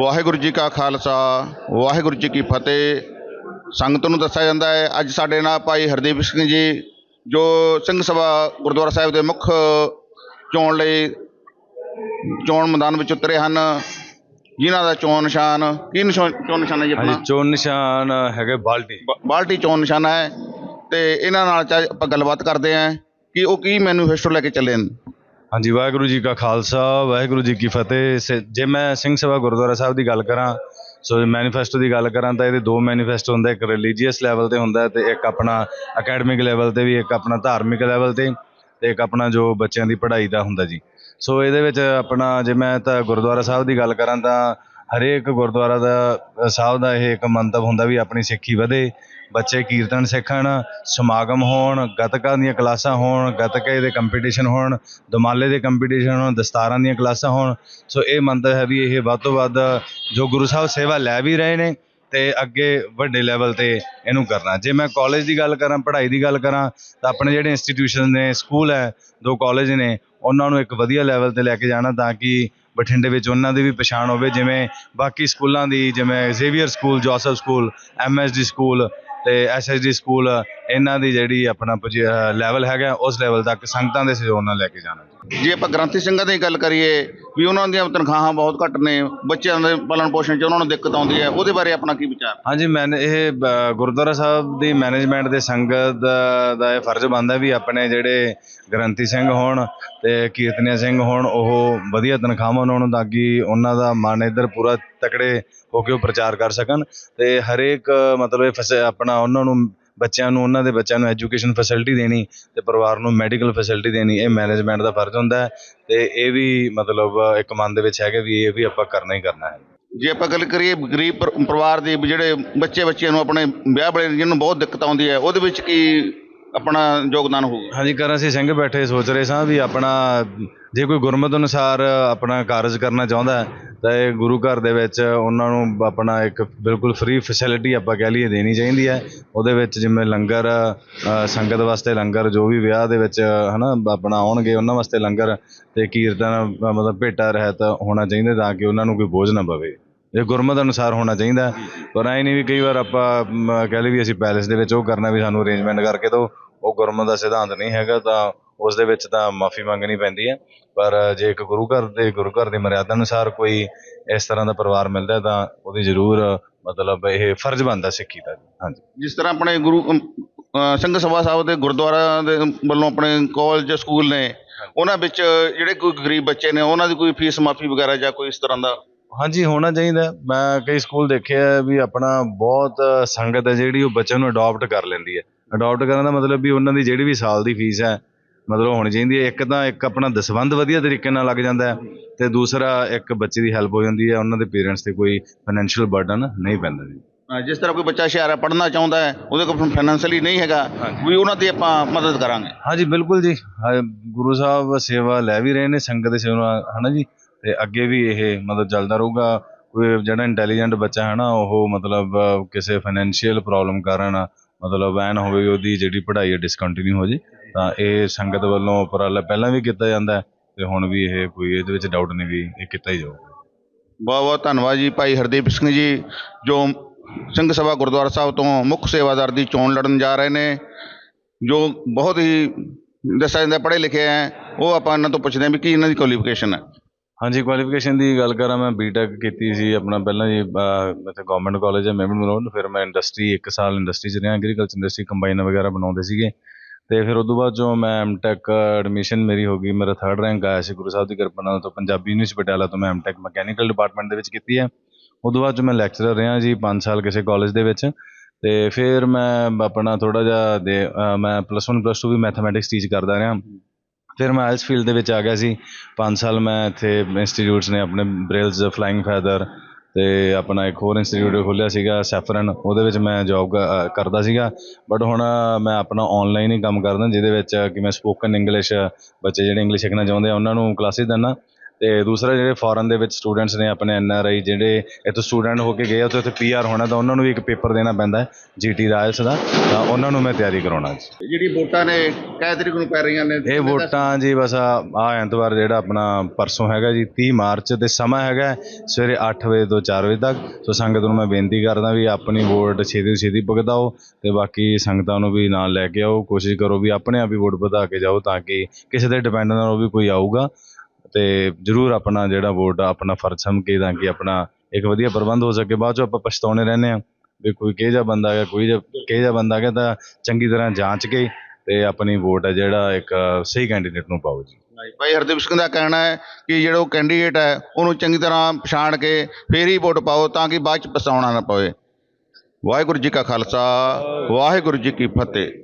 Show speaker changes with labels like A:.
A: ਵਾਹਿਗੁਰੂ ਜੀ ਕਾ ਖਾਲਸਾ ਵਾਹਿਗੁਰੂ ਜੀ ਕੀ ਫਤਿਹ। ਸੰਗਤ ਨੂੰ ਦੱਸਿਆ ਜਾਂਦਾ ਹੈ ਅੱਜ ਸਾਡੇ ਨਾਲ ਭਾਈ ਹਰਦੀਪ ਸਿੰਘ ਜੀ ਜੋ ਸਿੰਘ ਸਭਾ ਗੁਰਦੁਆਰਾ ਸਾਹਿਬ ਦੇ ਮੁੱਖ ਚੋਣ ਲਈ ਚੋਣ ਮੈਦਾਨ ਵਿੱਚ ਉਤਰੇ ਹਨ। ਜਿਨ੍ਹਾਂ ਦਾ ਚੋਣ ਨਿਸ਼ਾਨ ਕੀ ਨਿਸ਼ਾਨ ਚੋਣ ਨਿਸ਼ਾਨ ਹੈ ਜੀ ਆਪਣਾ?
B: ਹਾਂਜੀ ਚੋਣ ਨਿਸ਼ਾਨ ਹੈਗੇ ਬਾਲਟੀ।
A: ਬਾਲਟੀ ਚੋਣ ਨਿਸ਼ਾਨਾ ਹੈ। ਤੇ ਇਹਨਾਂ ਨਾਲ ਆਪਾਂ ਗੱਲਬਾਤ ਕਰਦੇ ਹਾਂ ਕਿ ਉਹ ਕੀ ਮੈਨੂਫੈਸਟੋ ਲੈ ਕੇ ਚੱਲੇ ਨੇ
B: ਹਾਂਜੀ, ਵਾਹਿਗੁਰੂ ਜੀ ਕਾ ਖਾਲਸਾ, ਵਾਹਿਗੁਰੂ ਜੀ ਕੀ ਫਤਿਹ। ਸ- ਜੇ ਮੈਂ ਸਿੰਘ ਸਭਾ ਗੁਰਦੁਆਰਾ ਸਾਹਿਬ ਦੀ ਗੱਲ ਕਰਾਂ, ਸੋ ਮੈਨੀਫੈਸਟੋ ਦੀ ਗੱਲ ਕਰਾਂ, ਤਾਂ ਇਹਦੇ ਦੋ ਮੈਨੀਫੈਸਟੋ ਹੁੰਦੇ, ਇੱਕ ਰਿਲੀਜੀਅਸ ਲੈਵਲ ਤੇ ਹੁੰਦਾ ਹੈ ਤੇ ਇੱਕ ਆਪਣਾ ਅਕੈਡਮਿਕ ਲੈਵਲ ਤੇ ਵੀ, ਇੱਕ ਆਪਣਾ ਧਾਰਮਿਕ ਲੈਵਲ ਤੇ ਤੇ ਇੱਕ ਆਪਣਾ ਜੋ ਬੱਚਿਆਂ ਦੀ ਪੜ੍ਹਾਈ ਦਾ ਹੁੰਦਾ ਜੀ। ਸੋ ਇਹਦੇ ਵਿੱਚ ਆਪਣਾ, ਜੇ ਮੈਂ ਤਾਂ ਗੁਰਦੁਆਰਾ ਸਾਹਿਬ ਦੀ ਗੱਲ ਕਰਾਂ, ਤਾਂ ਹਰੇਕ ਗੁਰਦੁਆਰਾ ਦਾ ਸਾਹਿਬ ਦਾ ਇਹ ਇੱਕ ਮੰਤਵ ਹੁੰਦਾ ਵੀ ਆਪਣੀ ਸਿੱਖੀ ਵਧੇ, ਬੱਚੇ ਕੀਰਤਨ ਸਿੱਖਣ, ਸਮਾਗਮ ਹੋਣ, ਗੱਤਕਾ ਦੀਆਂ ਕਲਾਸਾਂ ਹੋਣ, ਗੱਤਕੇ ਦੇ ਕੰਪੀਟੀਸ਼ਨ ਹੋਣ, ਦੁਮਾਲੇ ਦੇ ਕੰਪੀਟੀਸ਼ਨ ਹੋਣ, ਦਸਤਾਰਾਂ ਦੀਆਂ ਕਲਾਸਾਂ ਹੋਣ। ਸੋ ਇਹ ਮੰਤਵ ਹੈ ਵੀ ਇਹ ਵੱਧ ਤੋਂ ਵੱਧ ਜੋ ਗੁਰੂ ਸਾਹਿਬ ਸੇਵਾ ਲੈ ਵੀ ਰਹੇ ਨੇ ਤੇ ਅੱਗੇ ਵੱਡੇ ਲੈਵਲ ਤੇ ਇਹਨੂੰ ਕਰਨਾ। ਜੇ ਮੈਂ ਕਾਲਜ ਦੀ ਗੱਲ ਕਰਾਂ, ਪੜ੍ਹਾਈ ਦੀ ਗੱਲ ਕਰਾਂ, ਤਾਂ ਆਪਣੇ ਜਿਹੜੇ ਇੰਸਟੀਟਿਊਸ਼ਨ ਨੇ ਸਕੂਲ ਹੈ, ਦੋ ਕਾਲਜ ਨੇ, ਉਹਨਾਂ ਨੂੰ ਇੱਕ ਵਧੀਆ ਲੈਵਲ ਤੇ ਲੈ ਕੇ ਜਾਣਾ ਤਾਂ ਕਿ ਬਠਿੰਡੇ ਵਿੱਚ ਉਹਨਾਂ ਦੀ ਵੀ ਪਛਾਣ ਹੋਵੇ, ਜਿਵੇਂ ਬਾਕੀ ਸਕੂਲਾਂ ਦੀ, ਜਿਵੇਂ Xavier school Joseph school MSD school ਤੇ ਐਸਐਸਡੀ ਸਕੂਲ ਇਹਨਾਂ ਦੀ ਜਿਹੜੀ ਆਪਣਾ ਲੈਵਲ ਹੈਗਾ ਉਸ ਲੈਵਲ ਤੱਕ ਸੰਗਤਾਂ ਦੇ ਸਹਿਯੋਗ ਨਾਲ ਲੈ ਕੇ ਜਾਣਾ
A: ਜੇ। ਆਪਾਂ ਗ੍ਰੰਥੀ ਸਿੰਘਾਂ ਦੀ ਗੱਲ ਕਰੀਏ ਵੀ ਉਹਨਾਂ ਦੀਆਂ ਤਨਖਾਹਾਂ ਬਹੁਤ ਘੱਟ ਨੇ ਬੱਚਿਆਂ ਦੇ ਪਾਲਣ ਪੋਸ਼ਣ 'ਚ ਉਹਨਾਂ ਨੂੰ ਦਿੱਕਤ ਆਉਂਦੀ ਹੈ ਉਹਦੇ ਬਾਰੇ ਆਪਣਾ ਕੀ ਵਿਚਾਰ?
B: ਹਾਂਜੀ ਮੈਂ ਇਹ ਗੁਰਦੁਆਰਾ ਸਾਹਿਬ ਦੀ ਮੈਨੇਜਮੈਂਟ ਦੇ ਸੰਗਤ ਦਾ- ਇਹ ਫਰਜ਼ ਬਣਦਾ ਵੀ ਆਪਣੇ ਜਿਹੜੇ ਗ੍ਰੰਥੀ ਸਿੰਘ ਹੋਣ ਤੇ ਕੀਰਤਨੀਆ ਸਿੰਘ ਹੋਣ ਉਹ ਵਧੀਆ ਤਨਖਾਹਾਂ ਉਹਨਾਂ ਨੂੰ ਤਾਂ ਕਿ ਉਹਨਾਂ ਦਾ ਮਨ ਇੱਧਰ ਪੂਰਾ ਤਕੜੇ ਹੋ ਕੇ ਉਹ ਪ੍ਰਚਾਰ ਕਰ ਸਕਣ ਤੇ ਹਰੇਕ ਮਤਲਬ ਆਪਣਾ ਉਹਨਾਂ ਨੂੰ ਬੱਚਿਆਂ ਨੂੰ, ਉਹਨਾਂ ਦੇ ਬੱਚਿਆਂ ਨੂੰ ਐਜੂਕੇਸ਼ਨ ਫੈਸਿਲਿਟੀ ਦੇਣੀ ਅਤੇ ਪਰਿਵਾਰ ਨੂੰ ਮੈਡੀਕਲ ਫੈਸਿਲਿਟੀ ਦੇਣੀ, ਇਹ ਮੈਨੇਜਮੈਂਟ ਦਾ ਫਰਜ਼ ਹੁੰਦਾ ਅਤੇ ਇਹ ਵੀ ਮਤਲਬ ਇੱਕ ਮਨ ਦੇ ਵਿੱਚ ਹੈਗਾ ਵੀ ਇਹ ਵੀ ਆਪਾਂ ਕਰਨਾ ਹੀ ਕਰਨਾ ਹੈ।
A: ਜੇ ਆਪਾਂ ਗੱਲ ਕਰੀਏ ਗਰੀਬ ਪਰ- ਪਰਿਵਾਰ ਦੇ ਜਿਹੜੇ ਬੱਚੇ ਬੱਚਿਆਂ ਨੂੰ ਆਪਣੇ ਵਿਆਹ ਵਾਲੇ ਜਿਹਨੂੰ ਬਹੁਤ ਦਿੱਕਤ ਆਉਂਦੀ ਹੈ, ਉਹਦੇ ਵਿੱਚ ਕੀ ਆਪਣਾ ਯੋਗਦਾਨ ਹੋਊਗਾ।
B: ਹਾਂਜੀ ਕਰਨ ਅਸੀਂ ਸਿੰਘ ਬੈਠੇ ਸੋਚ ਰਹੇ ਸਾਂ ਵੀ ਆਪਣਾ, ਜੇ ਕੋਈ ਗੁਰਮਤ ਅਨੁਸਾਰ ਆਪਣਾ ਕਾਰਜ ਕਰਨਾ ਚਾਹੁੰਦਾ ਹੈ, ਤਾਂ ਇਹ ਗੁਰੂ ਘਰ ਦੇ ਵਿੱਚ ਉਹਨਾਂ ਨੂੰ ਆਪਣਾ ਇੱਕ ਬਿਲਕੁਲ ਫ੍ਰੀ ਫੈਸਿਲਿਟੀ ਆਪਾਂ ਕਹਿ ਲਈਏ ਦੇਣੀ ਚਾਹੀਦੀ ਹੈ। ਉਹਦੇ ਵਿੱਚ ਜਿਵੇਂ ਲੰਗਰ ਸੰਗਤ ਵਾਸਤੇ ਲੰਗਰ, ਜੋ ਵੀ ਵਿਆਹ ਦੇ ਵਿੱਚ, ਹਨਾ, ਆਪਣਾ ਆਉਣਗੇ, ਉਹਨਾਂ ਵਾਸਤੇ ਲੰਗਰ ਤੇ ਕੀਰਤਨ ਮਤਲਬ ਭੇਟਾ, ਰਹਿਤ ਹੋਣਾ ਚਾਹੀਦਾ ਤਾਂ ਕਿ ਉਹਨਾਂ ਨੂੰ ਕੋਈ ਬੋਝ ਨਾ ਪਵੇ। ਇਹ ਗੁਰਮਤ ਅਨੁਸਾਰ ਹੋਣਾ ਚਾਹੀਦਾ ਪਰ ਐ ਨਹੀਂ ਵੀ ਕਈ ਵਾਰ ਆਪਾਂ ਕਹਿ ਲਈ ਵੀ ਅਸੀਂ ਪੈਲੇਸ ਦੇ ਵਿੱਚ ਉਹ ਕਰਨਾ ਵੀ ਸਾਨੂੰ ਅਰੇਂਜਮੈਂਟ ਕਰਕੇ ਦਿਓ। ਉਹ ਗੁਰਮਤ ਦਾ ਸਿਧਾਂਤ ਨਹੀਂ ਹੈਗਾ ਤਾਂ ਉਸ ਦੇ ਵਿੱਚ ਤਾਂ ਮਾਫੀ ਮੰਗਣੀ ਪੈਂਦੀ ਹੈ। ਪਰ ਜੇ ਇੱਕ ਗੁਰੂ ਘਰ ਦੇ ਗੁਰੂ ਘਰ ਦੀ ਮਰਿਆਦਾ ਅਨੁਸਾਰ ਕੋਈ ਇਸ ਤਰ੍ਹਾਂ ਦਾ ਪਰਿਵਾਰ ਮਿਲਦਾ ਤਾਂ ਉਹਦੀ ਜ਼ਰੂਰ ਮਤਲਬ ਇਹ ਫਰਜ਼ ਬਣਦਾ ਸਿੱਖੀ ਦਾ ਹਾਂਜੀ।
A: ਜਿਸ ਤਰ੍ਹਾਂ ਆਪਣੇ ਗੁਰੂ ਸਿੰਘ ਸਭਾ ਸਾਹਿਬ ਦੇ ਗੁਰਦੁਆਰਾ ਦੇ ਵੱਲੋਂ ਆਪਣੇ ਕਾਲਜ ਸਕੂਲ ਨੇ ਉਹਨਾਂ ਵਿੱਚ ਜਿਹੜੇ ਕੋਈ ਗਰੀਬ ਬੱਚੇ ਨੇ ਉਹਨਾਂ ਦੀ ਕੋਈ ਫੀਸ ਮਾਫੀ ਵਗੈਰਾ ਜਾਂ ਕੋਈ ਇਸ ਤਰ੍ਹਾਂ ਦਾ?
B: ਹਾਂਜੀ ਹੋਣਾ ਚਾਹੀਦਾ। ਮੈਂ ਕਈ ਸਕੂਲ ਦੇਖੇ ਆ ਵੀ ਆਪਣਾ ਬਹੁਤ ਸੰਗਤ ਹੈ ਜਿਹੜੀ ਉਹ ਬੱਚਿਆਂ ਨੂੰ ਅਡਾਪਟ ਕਰ ਲੈਂਦੀ ਹੈ। ਅਡਾਪਟ ਕਰਨ ਦਾ ਮਤਲਬ ਵੀ ਉਹਨਾਂ ਦੀ ਜਿਹੜੀ ਵੀ ਸਾਲ ਦੀ ਫੀਸ ਹੈ ਮਤਲਬ ਹੋਣੀ ਚਾਹੀਦੀ ਹੈ। ਇੱਕ ਤਾਂ ਇੱਕ ਆਪਣਾ ਦਸਵੰਧ ਵਧੀਆ ਤਰੀਕੇ ਨਾਲ ਲੱਗ ਜਾਂਦਾ ਹੈ ਤੇ ਦੂਸਰਾ ਇੱਕ ਬੱਚੇ ਦੀ ਹੈਲਪ ਹੋ ਜਾਂਦੀ ਹੈ ਉਹਨਾਂ ਦੇ ਪੇਰੈਂਟਸ ਤੇ ਕੋਈ ਫਾਈਨੈਂਸ਼ੀਅਲ ਬਰਡਨ ਨਹੀਂ ਪੈਂਦਾ ਜੀ।
A: ਜਿਸ ਤਰ੍ਹਾਂ ਕੋਈ ਬੱਚਾ ਹੈ ਪੜ੍ਹਨਾ ਚਾਹੁੰਦਾ ਹੈ ਉਹਦੇ ਕੋਲ ਫਾਈਨੈਂਸ਼ੀਅਲੀ ਨਹੀਂ ਹੈਗਾ। ਵੀ ਉਹਨਾਂ ਦੀ ਆਪਾਂ ਮਦਦ ਕਰਾਂਗੇ।
B: ਹਾਂਜੀ ਬਿਲਕੁਲ ਜੀ। ਗੁਰੂ ਸਾਹਿਬ ਸੇਵਾ ਲੈ ਵੀ ਰਹੇ ਨੇ ਸੰਗਤ ਦੀ ਸੇਵਾ ਹਨਾ ਜੀ? ਤੇ ਅੱਗੇ ਵੀ ਇਹ ਮਤਲਬ ਚੱਲਦਾ ਰਹੂਗਾ। ਕੋਈ ਜਿਹੜਾ ਇੰਟੈਲੀਜੈਂਟ ਬੱਚਾ ਹੈ ਨਾ ਉਹ ਮਤਲਬ ਕਿਸੇ ਫਾਈਨੈਂਸ਼ੀਅਲ ਪ੍ਰੋਬਲਮ ਕਾਰਨ ਮਤਲਬ ਐਨ ਹੋਵੇ ਵੀ ਉਹਦੀ ਜਿਹੜੀ ਪੜ੍ਹਾਈ ਹੈ ਡਿਸਕੰਟੀਨਿਊ ਹੋ ਜੇ, ਤਾਂ ਇਹ ਸੰਗਤ ਵੱਲੋਂ ਉਪਰਾਲਾ ਪਹਿਲਾਂ ਵੀ ਕੀਤਾ ਜਾਂਦਾ ਹੈ ਤੇ ਹੁਣ ਵੀ ਇਹ ਕੋਈ ਇਹਦੇ ਵਿੱਚ ਡਾਊਟ ਨਹੀਂ ਵੀ ਇਹ ਕੀਤਾ ਹੀ ਜਾਊਗਾ।
A: ਬਹੁਤ ਬਹੁਤ ਧੰਨਵਾਦ ਜੀ ਭਾਈ ਹਰਦੀਪ ਸਿੰਘ ਜੀ, ਜੋ ਸਿੰਘ ਸਭਾ ਗੁਰਦੁਆਰਾ ਸਾਹਿਬ ਤੋਂ ਮੁੱਖ ਸੇਵਾਦਾਰ ਦੀ ਚੋਣ ਲੜਨ ਜਾ ਰਹੇ ਨੇ, ਜੋ ਬਹੁਤ ਹੀ ਦੱਸਿਆ ਜਾਂਦਾ, ਪੜ੍ਹੇ ਲਿਖੇ ਹੈ, ਉਹ ਆਪਾਂ ਇਹਨਾਂ ਤੋਂ ਪੁੱਛਦੇ ਹਾਂ ਵੀ ਕੀ ਇਹਨਾਂ ਦੀ ਕੁਆਲੀਫਿਕੇਸ਼ਨ ਹੈ।
B: ਹਾਂਜੀ ਕੁਆਲੀਫਿਕੇਸ਼ਨ ਦੀ ਗੱਲ ਕਰਾਂ, ਮੈਂ ਬੀਟੈਕ ਕੀਤੀ ਸੀ, ਆਪਣਾ ਪਹਿਲਾਂ ਜੀ ਇੱਥੇ ਗਵਰਨਮੈਂਟ ਕਾਲਜ ਹੈ ਮੈਮਨ ਮਲੋਨ ਫਿਰ ਮੈਂ ਇੰਡਸਟਰੀ ਇੱਕ ਸਾਲ ਇੰਡਸਟਰੀ 'ਚ ਰਿਹਾ ਐਗਰੀਕਲਚਰ ਇੰਡਸਟਰੀ ਕੰਬਾਈਨ ਵਗੈਰਾ ਬਣਾਉਂਦੇ ਸੀਗੇ। ਅਤੇ ਫਿਰ ਉਦੋਂ ਬਾਅਦ ਜੋ ਮੈਂ ਐਮਟੈਕ ਐਡਮਿਸ਼ਨ ਮੇਰੀ ਹੋ ਗਈ, ਮੇਰਾ ਥਰਡ ਰੈਂਕ ਆਇਆ ਸੀ, ਗੁਰੂ ਸਾਹਿਬ ਦੀ ਕਿਰਪਾ ਨਾਲ ਤੋਂ ਪੰਜਾਬੀ ਯੂਨੀਵਰਸਿਟੀ ਪਟਿਆਲਾ ਤੋਂ ਮੈਂ ਐਮਟੈਕ ਮਕੈਨੀਕਲ ਡਿਪਾਰਟਮੈਂਟ ਦੇ ਵਿੱਚ ਕੀਤੀ ਹੈ। ਉਦੋਂ ਬਾਅਦ 'ਚ ਮੈਂ ਲੈਕਚਰਰ ਰਿਹਾ ਜੀ 5 ਸਾਲ ਕਿਸੇ ਕਾਲਜ ਦੇ ਵਿੱਚ। ਤੇ ਫਿਰ ਮੈਂ ਆਪਣਾ ਥੋੜਾ ਜਿਹਾ ਦੇ ਮੈਂ ਪਲੱਸ 1 ਪਲੱਸ 2 ਵੀ ਮੈਥਮੈਟਿਕਸ ਟੀਚ ਕਰਦਾ ਰਿਹਾ। ਫਿਰ ਮੈਂ ਆਇਲਸ ਫੀਲਡ ਦੇ ਵਿੱਚ ਆ ਗਿਆ ਸੀ। ਪੰਜ ਸਾਲ ਮੈਂ ਇੱਥੇ ਇੰਸਟੀਚਿਊਟਸ ਨੇ ਆਪਣੇ ਬ੍ਰੇਲਸ ਫਲਾਇੰਗ ਫੈਦਰ ਅਤੇ ਆਪਣਾ ਇੱਕ ਹੋਰ ਇੰਸਟੀਚਿਊਟ ਖੋਲ੍ਹਿਆ ਸੀਗਾ ਸੈਫਰਨ ਉਹਦੇ ਵਿੱਚ ਮੈਂ ਜੋਬ ਕਰਦਾ ਸੀਗਾ। ਬਟ ਹੁਣ ਮੈਂ ਆਪਣਾ ਔਨਲਾਈਨ ਹੀ ਕੰਮ ਕਰਦਾ, ਜਿਹਦੇ ਵਿੱਚ ਕਿ ਮੈਂ ਸਪੋਕਨ ਇੰਗਲਿਸ਼ ਬੱਚੇ ਜਿਹੜੇ ਇੰਗਲਿਸ਼ ਸਿੱਖਣਾ ਚਾਹੁੰਦੇ ਆ, ਉਹਨਾਂ ਨੂੰ ਕਲਾਸਿਸ ਦਿੰਦਾ। ਤੇ ਦੂਸਰਾ ਜਿਹੜੇ ਫੋਰਨ ਦੇ ਵਿੱਚ ਸਟੂਡੈਂਟਸ ਨੇ ਆਪਣੇ ਐਨ ਆਰ ਆਈ ਜਿਹੜੇ ਇੱਥੋਂ ਸਟੂਡੈਂਟ ਹੋ ਕੇ ਗਏ ਆ ਤੇ ਉੱਥੇ ਪੀ ਆਰ ਹੋਣਾ ਤਾਂ ਉਹਨਾਂ ਨੂੰ ਵੀ ਇੱਕ ਪੇਪਰ ਦੇਣਾ ਪੈਂਦਾ ਹੈ ਜੀਟੀ ਰਾਇਲਸ ਦਾ ਤਾਂ ਉਹਨਾਂ ਨੂੰ ਮੈਂ ਤਿਆਰੀ ਕਰਾਉਣਾ ਜੀ।
A: ਜਿਹੜੀ ਵੋਟਾਂ ਨੇ ਕੈ ਤਰੀਕ ਨੂੰ ਪੈ ਰਹੀਆਂ ਨੇ।
B: ਇਹ ਵੋਟਾਂ ਜੀ ਬਸ ਆ ਐਤਵਾਰ ਜਿਹੜਾ ਆਪਣਾ ਪਰਸੋਂ ਹੈਗਾ ਜੀ 30 ਮਾਰਚ ਤੇ ਸਮਾਂ ਹੈਗਾ ਹੈ ਸਵੇਰੇ 8 ਵਜੇ ਤੋਂ 4 ਵਜੇ ਤੱਕ। ਸੋ ਸੰਗਤ ਨੂੰ ਮੈਂ ਬੇਨਤੀ ਕਰਦਾ ਵੀ ਆਪਣੀ ਵੋਟ ਛੇਤੀ ਤੋਂ ਛੇਤੀ ਭੁਗਤਾਓ ਤੇ ਬਾਕੀ ਸੰਗਤਾਂ ਨੂੰ ਵੀ ਨਾਲ ਲੈ ਕੇ ਆਓ ਕੋਸ਼ਿਸ਼ ਕਰੋ ਵੀ ਆਪਣੇ ਆਪ ਹੀ ਵੋਟ ਵਧਾ ਕੇ ਜਾਓ ਤਾਂ ਕਿ ਕਿਸੇ ਤੇ ਡਿਪੈਂਡ ਨਾ ਰਹੋ ਵੀ ਕੋਈ ਆਊਗਾ। ਤੇ ਜਰੂਰ ਆਪਣਾ ਜਿਹੜਾ ਵੋਟ ਆ, ਆਪਣਾ ਫਰਜ਼ ਸਮਝ ਕੇ ਤਾਂ ਕਿ ਆਪਣਾ ਇੱਕ ਵਧੀਆ ਪ੍ਰਬੰਧ ਹੋ ਸਕੇ। ਬਾਅਦ ਚੋਂ ਆਪਾਂ ਪਛਤਾਉਣੇ ਰਹਿੰਦੇ ਆ ਵੀ ਕੋਈ ਕਿਹੋ ਜਿਹਾ ਬੰਦਾ ਹੈ ਕੋਈ ਜਿਹਾ ਕਿਹੋ ਜਿਹਾ ਬੰਦਾ ਹੈ ਤਾਂ ਚੰਗੀ ਤਰ੍ਹਾਂ ਜਾਂਚ ਕੇ ਤੇ ਆਪਣੀ ਵੋਟ ਹੈ ਜਿਹੜਾ ਇੱਕ ਸਹੀ ਕੈਂਡੀਡੇਟ ਨੂੰ ਪਾਓ ਜੀ।
A: ਭਾਈ ਹਰਦੀਪ ਸਿੰਘ ਦਾ ਕਹਿਣਾ ਹੈ ਕਿ ਜਿਹੜਾ ਉਹ ਕੈਂਡੀਡੇਟ ਹੈ ਉਹਨੂੰ ਚੰਗੀ ਤਰ੍ਹਾਂ ਪਛਾਣ ਕੇ ਫੇਰ ਹੀ ਵੋਟ ਪਾਓ ਤਾਂ ਕਿ ਬਾਅਦ ਚ ਪਛਤਾਉਣਾ ਨਾ ਪਵੇ। ਵਾਹਿਗੁਰੂ ਜੀ ਕਾ ਖਾਲਸਾ ਵਾਹਿਗੁਰੂ ਜੀ ਕੀ ਫਤਿਹ।